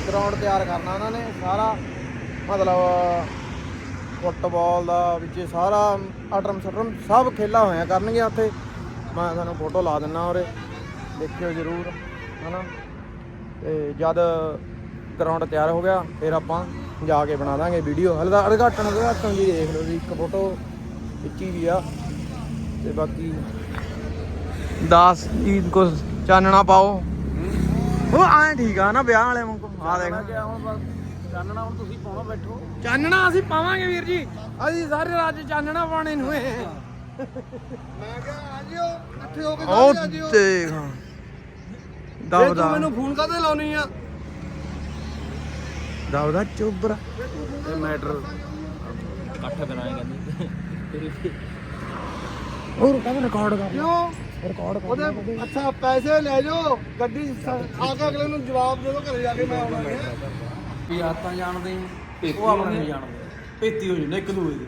ਗਰਾਊਂਡ ਤਿਆਰ ਕਰਨਾ ਉਹਨਾਂ ਨੇ ਸਾਰਾ। ਮਤਲਬ ਫੁੱਟਬਾਲ ਦਾ ਵਿੱਚ ਸਾਰਾ ਅਟਰਮ ਸਟਰਮ ਸਭ ਖੇਲਾ ਹੋਇਆ ਕਰਨਗੇ ਉੱਥੇ। ਮੈਂ ਤੁਹਾਨੂੰ ਫੋਟੋ ਲਾ ਦਿੰਨਾ ਉਰੇ। ਦੇਖਿਓ ਜਰੂਰ, ਹਨਾ? ਤੇ ਜਦ ਗਰਾਊਂਡ ਤਿਆਰ ਹੋ ਗਿਆ, ਫਿਰ ਆਪਾਂ ਜਾ ਕੇ ਬਣਾ ਦਾਂਗੇ ਵੀਡੀਓ ਹਲੇ ਉਦਘਾਟਨ ਉਦਘਾਟਨ ਦੀ ਦੇਖ ਲਓ ਜੀ, ਇੱਕ ਫੋਟੋ ਖਿੱਚੀ ਵੀ ਆ। ਤੇ ਬਾਕੀ 10 ਜੀ ਕੋ ਚਾਨਣਾ ਪਾਓ। ਉਹ ਆਏ ਠੀਕ ਆ ਨਾ, ਵਿਆਹ ਵਾਲੇ ਵਾਂਗੂ। ਆ ਦੇਖ। ਹੁਣ ਬਸ ਚਾਨਣਾ ਹੁਣ ਤੁਸੀਂ ਪਾਉਣਾ ਬੈਠੋ। ਚਾਨਣਾ ਅਸੀਂ ਪਾਵਾਂਗੇ ਵੀਰ ਜੀ। ਅਸੀਂ ਸਾਰੇ ਰਾਜ ਚਾਨਣਾ ਪਾਣੇ ਨੂੰ। ਏ ਮੈਂ ਕਿਹਾ ਆ ਜਿਓ ਇਕੱਠੇ ਹੋ ਕੇ ਸਾਰੇ ਆ ਜਿਓ। ਦੇਖ ਦਬ ਤੂੰ ਦਾ। ਮੈਨੂੰ ਫੋਨ ਕਾਹਦੇ ਲਾਉਣੀ ਆ? ਦਬ ਦਾ ਚੋਬਰ। ਇਹ ਮੈਟਰ ਇਕੱਠ ਕਰਾਏ ਕਹਿੰਦੇ। ਹੋਰ ਕਹਿੰਦਾ ਰਿਕਾਰਡ ਕਰ ਕਿਉਂ? ਰਿਕਾਰਡ ਕਰ ਉਹਦੇ ਅੱਛਾ ਪੈਸੇ ਲੈ ਜਾਓ ਗੱਡੀ ਆ ਕੇ ਅਗਲੇ ਨੂੰ ਜਵਾਬ ਦੇ ਦਿਓ ਘਰੇ ਜਾ ਕੇ ਮੈਂ ਆਉਣਾ। ਹੈ ਵੀ ਆਤਾਂ ਜਾਣਦੇ ਆ, ਉਹ ਆਪਣਾ ਨਹੀਂ ਜਾਣਦੇ ਭੇਤੀ ਹੋ ਜਾਂਦੇ ਇੱਕ ਦੂਏ ਦੀ।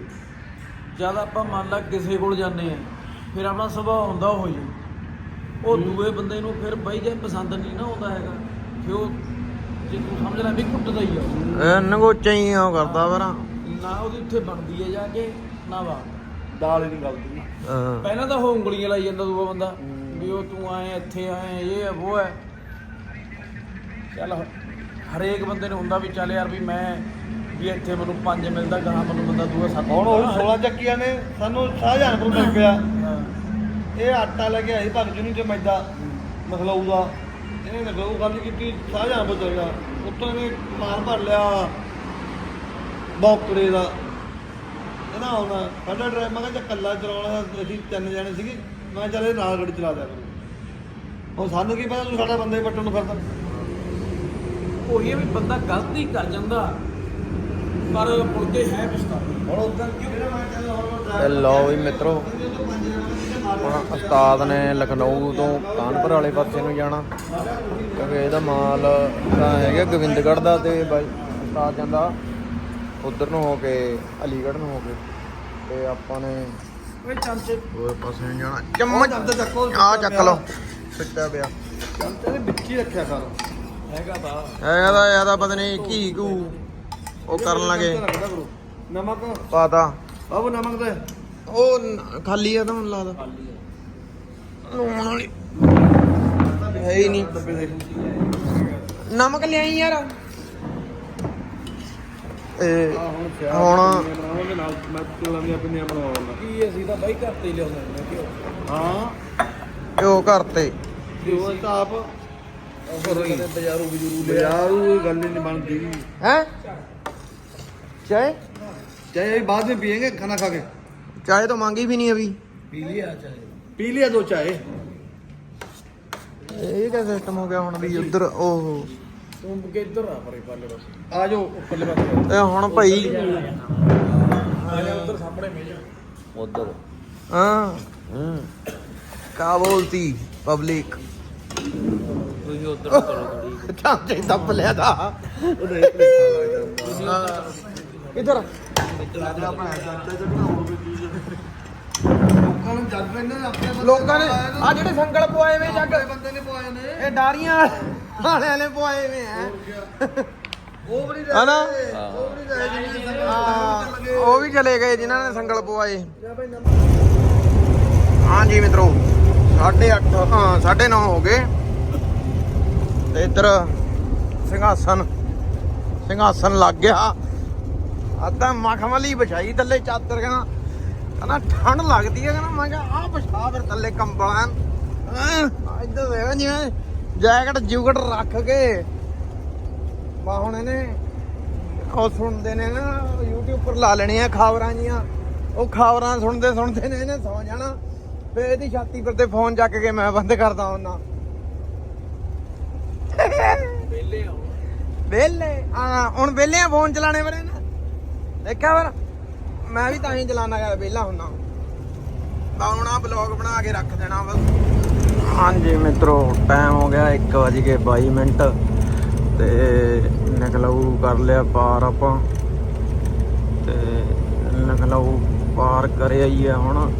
ਜਦ ਆਪਾਂ ਮੰਨ ਲਾ ਕਿਸੇ ਕੋਲ ਜਾਂਦੇ ਆ ਫਿਰ ਆਪਣਾ ਸੁਭਾਅ ਹੁੰਦਾ ਉਹ ਜੀ ਉਹ ਦੂਏ ਬੰਦੇ ਨੂੰ ਫਿਰ ਬਈ ਜੇ ਪਸੰਦ ਨਹੀਂ ਨਾ ਆਉਂਦਾ ਹੈਗਾ ਫਿਰ ਉਹ ਜੇ ਤੂੰ ਸਮਝ ਲੈ ਵੀ ਕੁੱਟਦਾ ਹੀ ਆ। ਨਗੋਚਾ ਹੀ ਉਹ ਕਰਦਾ ਵਰਾ ਨਾ ਉਹਦੀ ਉੱਥੇ ਬਣਦੀ ਹੈ ਜਾ ਕੇ ਨਾ ਵਾ। ਦਾਲ ਹੀ ਨਹੀਂ ਗਲਦੀ ਹਾਂ। ਪਹਿਲਾਂ ਤਾਂ ਉਹ ਉਂਗਲੀਆਂ ਲਾਈ ਜਾਂਦਾ ਦੂਆ ਬੰਦਾ ਵੀ ਉਹ ਤੂੰ ਆਏ ਇੱਥੇ ਆਏ ਇਹ ਹੈ ਉਹ ਹੈ ਚੱਲ ਹਰੇਕ ਬੰਦੇ ਨੂੰ ਹੁੰਦਾ ਵੀ ਚੱਲ ਯਾਰ ਵੀ ਮੈਂ ਵੀ ਇੱਥੇ ਮੈਨੂੰ ਪੰਜ ਮਿਲਦਾ ਗਾਹਾਂ ਮੈਨੂੰ ਬੰਦਾ ਦੂਆ ਸੱਤ ਹੁਣ ਉਹ 16 ਚੱਕੀਆਂ ਨੇ ਸਾਨੂੰ ਸ਼ਾਹਜਹਾਨਪੁਰ ਮਿਲ ਗਿਆ। ਇਹ ਆਟਾ ਲੈ ਕੇ ਆਈ ਭਗਤ ਜੁਨੀ ਤੇ ਮੈਦਾ ਮਖਲਊ ਦਾ। ਇਹਨੇ ਲਗਾਉ ਗੱਲ ਕੀਤੀ ਸਾਜਾ ਬਦਲ ਗਿਆ। ਉੱਤੋਂ ਇਹਨੇ ਮਾਲ ਭਰ ਲਿਆ ਬੌਕਰੇ ਦਾ। ਇਹਦਾ ਆਉਣਾ ਸਾਡਾ ਡਰਾਈਵਰ ਮੈਂ ਕਿਹਾ ਜੇ ਕੱਲਾ ਚਲਾਉਣਾ ਅਸੀਂ ਤਿੰਨ ਜਣੇ ਸੀਗੇ। ਮੈਂ ਚੱਲ ਇਹ ਨਾਲ ਗੱਡੀ ਚਲਾ ਦਿਆ ਕਰੋ। ਹੁਣ ਸਾਨੂੰ ਕੀ ਪਤਾ ਤੂੰ ਸਾਡਾ ਬੰਦੇ ਪੱਟਣ ਨੂੰ ਫਿਰਦਾ। ਉਹ ਵੀ ਬੰਦਾ ਗਲਤੀ ਕਰ ਜਾਂਦਾ। ਪਰ ਮੁੜ ਕੇ ਹੈ ਪਛਤਾਵਾ ਹੁਣ ਉਦੋਂ ਕਿਉਂ? ਜਿਹੜਾ ਮੈਂ ਕਹਿੰਦਾ ਹੁਣ ਤੇ ਲਓ ਵੀ ਮਿੱਤਰੋ ਹੁਣ ਉਸਤਾਦ ਨੇ ਲਖਨਊ ਤੋਂ ਕਾਨਪੁਰ ਵਾਲੇ ਪਾਸੇ ਨੂੰ ਜਾਣਾ। ਕਿਉਂਕਿ ਇਹਦਾ ਮਾਲ ਤਾਂ ਹੈਗਾ ਗੋਬਿੰਦਗੜ੍ਹ ਦਾ ਤੇ ਬਾਈ ਉਸਤਾਦ ਜਾਂਦਾ ਉਧਰ ਨੂੰ ਹੋ ਕੇ ਅਲੀਗੜ੍ਹ ਨੂੰ ਹੋ ਕੇ। ਤੇ ਆਪਾਂ ਨੇ ਓਏ ਚਮਚੇ ਹੋਰ ਪਾਸੇ ਨੂੰ ਜਾਣਾ। ਚਮਚ ਆ ਚੱਕ। ਲਓ। ਸਿੱਟਾ ਪਿਆ। ਚਮਚੇ ਦੇ ਵਿੱਚ ਹੀ ਰੱਖਿਆ ਕਰ ਹੈਗਾ ਤਾਂ। ਹੈਗਾ ਤਾਂ ਜ਼ਿਆਦਾ ਪਤਾ ਨਹੀਂ ਕੀ ਕੂ ਉਹ ਕਰਨ ਲੱਗੇ। ਨਮਕ? ਪਾਤਾ। ਬਾਬੂ ਨਮਕ ਦੇ ਉਹ ਖਾਲੀ ਆ ਤਾਂ ਮੈਨੂੰ ਲੱਗਦਾ। ਲੂਣ ਵਾਲੀ। ਹੈ ਹੀ ਨਹੀਂ। ਦੇ ਨਮਕ ਲਿਆਈ ਯਾਰ। ਇਹ ਹੁਣ ਮੈਂ ਚੁਲਾਂ ਦੀਆਂ ਪਿੰਨੀਆਂ ਬਣਾਵਾਂਗਾ ਕੀ ਅਸੀਂ ਤਾਂ ਬਾਈ ਘਰ ਤੇ ਹੀ ਲਿਆਉਂਦੇ ਕਿਉਂ ਹਾਂ। ਘਿਓ ਘਰ ਤੇ। ਜੋ ਤਾਪ ਆਫਰ ਹੋਈ ਬਜ਼ਾਰੂ ਬਜ਼ੂਰੂ ਨਹੀਂ ਬਣਦੀ। ਹੈ? ਚਾਹੇ चाय अभी बाद में पियेंगे खाना खा के चाय तो ਹੁਣ ਵੀ ਉਧਰ? ਉਹ ਤੂੰ ਕਿ ਆ ਪਰੇ ਪੱਲੇ ਬਸ। ਆ ਜਾਓ ਪੱਲੇ ਬਸ ਇਹ ਹੁਣ ਭਾਈ ਆ ਜਾ ਉਧਰ ਸਾਹਮਣੇ ਮਿਲ ਉਧਰ। ਹਾਂ। ਕਾ ਬੋਲਤੀ ਪਬਲਿਕ ਤੁਸੀਂ ਉੱਧਰ ਨੂੰ ਕਰੋ ਥੋੜੀ ਚਾਂਚੇ ਦੱਬ ਲਿਆ ਦਾ। ਇਧਰ ਲੋਕਾਂ ਨੂੰ ਜੱਗ ਪੈਂਦੇ ਨੇ ਆਪਣੇ ਬੰਦੇ ਲੋਕਾਂ ਨੇ ਆ ਜਿਹੜੇ ਸੰਗਲ ਪਵਾਏ ਵੇ ਜੱਗ ਬੰਦੇ ਨੇ ਪਵਾਏ ਨੇ ਇਹ ਡਾਰੀਆਂ ਵਾਲਿਆਂ ਨੇ ਪਵਾਏ ਵੇ ਆ ਉਹ ਵੀ ਨਹੀਂ ਹਨਾ? ਉਹ ਵੀ ਨਹੀਂ ਰਹੇ ਜਿੰਨੇ ਹਾਂ, ਉਹ ਵੀ ਚਲੇ ਗਏ ਜਿਨ੍ਹਾਂ ਨੇ ਸੰਗਲ ਪਵਾਏ। ਹਾਂਜੀ ਮਿੱਤਰੋ 8:30 ਹਾਂ 9:30 ਹੋ ਗਏ। ਤੇ ਇੱਧਰ ਸਿੰਘਾਸਨ ਸਿੰਘਾਸਨ ਲੱਗ ਗਿਆ। ਅੱਧਾ ਮਖਮਲੀ ਵਿਛਾਈ ਥੱਲੇ ਚਾਦਰ ਕਹਿੰਦਾ ਕਹਿੰਦਾ ਠੰਡ ਲੱਗਦੀ ਹੈ ਕਹਿੰਦਾ ਮੈਂ ਕਿਹਾ ਆਹ ਵਿਛਾ ਫਿਰ ਥੱਲੇ ਕੰਬਲ ਐਨ ਹੈਂ, ਇੱਧਰ ਵੇਖ ਜਿਵੇਂ ਜੈਕਟ ਜੂਕਟ ਰੱਖ ਕੇ ਬਾ ਹੁਣ ਇਹਨੇ ਉਹ ਸੁਣਦੇ ਨੇ ਨਾ YouTube ਪਰ ਲਾ ਲੈਣੀਆਂ ਖਬਰਾਂ ਜੀਆਂ। ਉਹ ਖਬਰਾਂ ਸੁਣਦੇ ਸੁਣਦੇ ਨੇ ਇਹਨੇ ਸੌ ਜਾਣਾ। ਫੇ ਇਹਦੀ ਛਾਤੀ ਪਰ ਤੇ ਫੋਨ ਚੱਕ ਕੇ ਮੈਂ ਬੰਦ ਕਰਦਾ ਹੁੰਦਾ। ਵਿਹਲੇ ਆਉਣ ਵੇਲੇ? ਆ, ਹੁਣ ਵੇਲੇ ਆ ਫੋਨ ਚਲਾਣੇ ਵਰੇ ਨਾ ਦੇਖਿਆ ਫਿਰ, ਮੈਂ ਵੀ ਤਾਂ ਹੀ ਚਲਾਣਾ ਯਾਰ ਵੇਲਾ ਹੁੰਨਾ ਬਾਉਣਾ ਬਲੌਗ ਬਣਾ ਕੇ ਰੱਖ ਦੇਣਾ ਬਸ। ਹਾਂਜੀ ਮਿੱਤਰੋ ਟਾਈਮ ਹੋ ਗਿਆ 1:22 ਮਿੰਟ। ਤੇ ਨਕਲਊ ਕਰ ਲਿਆ ਪਾਰ ਆਪਾਂ। ਤੇ ਨਕਲਊ ਪਾਰ ਕਰਿਆ ਹੀ ਆ ਹੁਣ।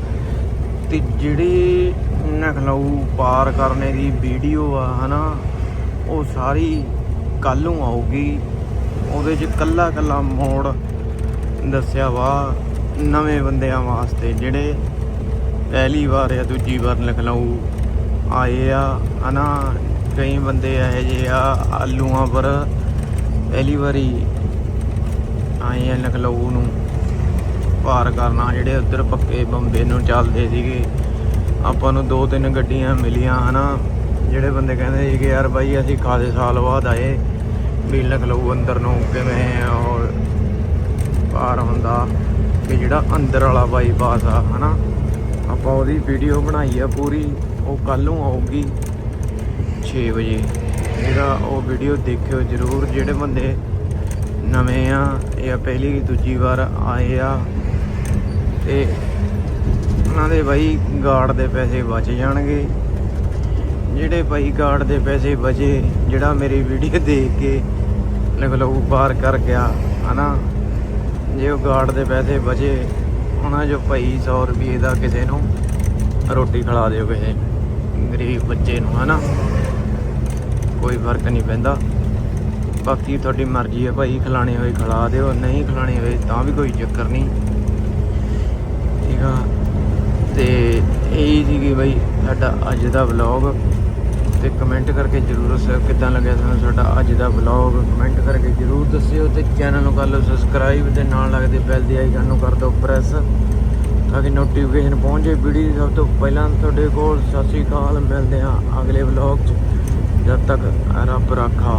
ਤੇ ਜਿਹੜੀ ਨਕਲਊ ਪਾਰ ਕਰਨੇ ਦੀ ਵੀਡੀਓ ਆ, ਹਨਾ। ਉਹ ਸਾਰੀ ਕੱਲ ਨੂੰ ਆਊਗੀ। ਉਹਦੇ 'ਚ ਕੱਲਾ ਕੱਲਾ ਮੋੜ ਦੱਸਿਆ ਵਾ ਨਵੇਂ ਬੰਦਿਆਂ ਵਾਸਤੇ, ਜਿਹੜੇ ਪਹਿਲੀ ਵਾਰ ਜਾਂ ਦੂਜੀ ਵਾਰ ਲਖਨਊ ਆਏ ਆ। ਹਨਾ, ਕਈ ਬੰਦੇ ਇਹੋ ਜਿਹੇ ਆ, ਆਲੂਆਂ ਪਰ ਪਹਿਲੀ ਵਾਰੀ ਆਏ ਆ ਲਖਨਊ ਨੂੰ। ਪਾਰ ਕਰਨਾ ਜਿਹੜੇ ਉੱਧਰ ਪੱਕੇ ਬੰਬੇ ਨੂੰ ਚੱਲਦੇ ਸੀਗੇ। ਆਪਾਂ ਨੂੰ ਦੋ ਤਿੰਨ ਗੱਡੀਆਂ ਮਿਲੀਆਂ, ਹਨਾ। ਜਿਹੜੇ ਬੰਦੇ ਕਹਿੰਦੇ ਸੀ ਕਿ ਯਾਰ ਬਾਈ, ਅਸੀਂ ਖਾਸੇ ਸਾਲ ਬਾਅਦ ਆਏ। ਵੀ ਲਖਨਊ ਅੰਦਰ ਨੂੰ, ਕਿਵੇਂ ਔਰ ਪਾਰ ਹੁੰਦਾ ਕਿ ਜਿਹੜਾ ਅੰਦਰ ਵਾਲਾ ਬਾਈਪਾਸ ਆ, ਹਨਾ? ਆਪਾਂ ਉਹਦੀ ਵੀਡੀਓ ਬਣਾਈ ਆ ਪੂਰੀ, ਉਹ ਕੱਲ ਨੂੰ ਆਊਗੀ 6 ਵਜੇ। ਜਿਹੜਾ ਉਹ ਵੀਡੀਓ ਦੇਖਿਓ ਜਰੂਰ, ਜਿਹੜੇ ਬੰਦੇ ਨਵੇਂ ਆ ਜਾਂ ਪਹਿਲੀ ਦੂਜੀ ਵਾਰ ਆਏ ਆ। ਤੇ ਉਹਨਾਂ ਦੇ ਬਾਈ, ਗਾਰਡ ਦੇ ਪੈਸੇ ਬਚ ਜਾਣਗੇ। ਜਿਹੜੇ ਭਾਈ ਕਾਰਡ ਦੇ ਪੈਸੇ ਬਚੇ, ਜਿਹੜਾ ਮੇਰੀ ਵੀਡੀਓ ਦੇਖ ਕੇ ਲਗਲੂ ਪਾਰ ਕਰ ਗਿਆ, ਹਨਾ? ਜੇ ਉਹ ਗਾਰਡ ਦੇ ਪੈਸੇ ਬਚੇ, ਉਹਨਾਂ ਜੋ ਭਾਈ 100 ਰੁਪਏ ਦਾ ਕਿਸੇ ਨੂੰ ਰੋਟੀ ਖਿਲਾ ਦਿਓ ਕਿਸੇ ਗਰੀਬ ਬੱਚੇ ਨੂੰ, ਹਨਾ? ਕੋਈ ਫ਼ਰਕ ਨਹੀਂ ਪੈਂਦਾ। ਬਾਕੀ ਤੁਹਾਡੀ ਮਰਜ਼ੀ ਹੈ ਭਾਈ ਖਿਲਾਣੇ ਹੋਏ ਖਿਲਾ ਦਿਓ, ਨਹੀਂ ਖਿਲਾਣੇ ਹੋਏ ਤਾਂ ਵੀ ਕੋਈ ਚੱਕਰ ਨਹੀਂ। ਠੀਕ ਆ? ਤੇ ਇਹ ਸੀਗੀ ਬਈ ਸਾਡਾ ਅੱਜ ਦਾ ਵਲੌਗ ਤੇ ਕਮੈਂਟ ਕਰਕੇ ਜਰੂਰ ਦੱਸਿਓ ਕਿੱਦਾਂ ਲੱਗਿਆ ਤੁਹਾਨੂੰ ਸਾਡਾ ਅੱਜ ਦਾ ਵਲੌਗ ਕਮੈਂਟ ਕਰਕੇ ਜਰੂਰ ਦੱਸਿਓ ਤੇ ਚੈਨਲ ਨੂੰ ਕਰ ਲਓ ਸਬਸਕ੍ਰਾਈਬ ਤੇ ਨਾਲ ਲੱਗਦੇ ਬੈਲ ਦੀ ਆਈਕਨ ਨੂੰ ਕਰ ਦਿਓ ਪ੍ਰੈਸ ਤਾਂ ਕਿ ਨੋਟੀਫਿਕੇਸ਼ਨ ਪਹੁੰਚੇ ਵੀਡੀਓ ਸਭ ਤੋਂ ਪਹਿਲਾਂ ਤੁਹਾਡੇ ਕੋਲ। ਸਤਿ ਸ਼੍ਰੀ ਅਕਾਲ, ਮਿਲਦੇ ਹਾਂ ਅਗਲੇ ਵਲੌਗ 'ਚ। ਜਦ ਤੱਕ ਰੱਬ ਰੱਖਾ।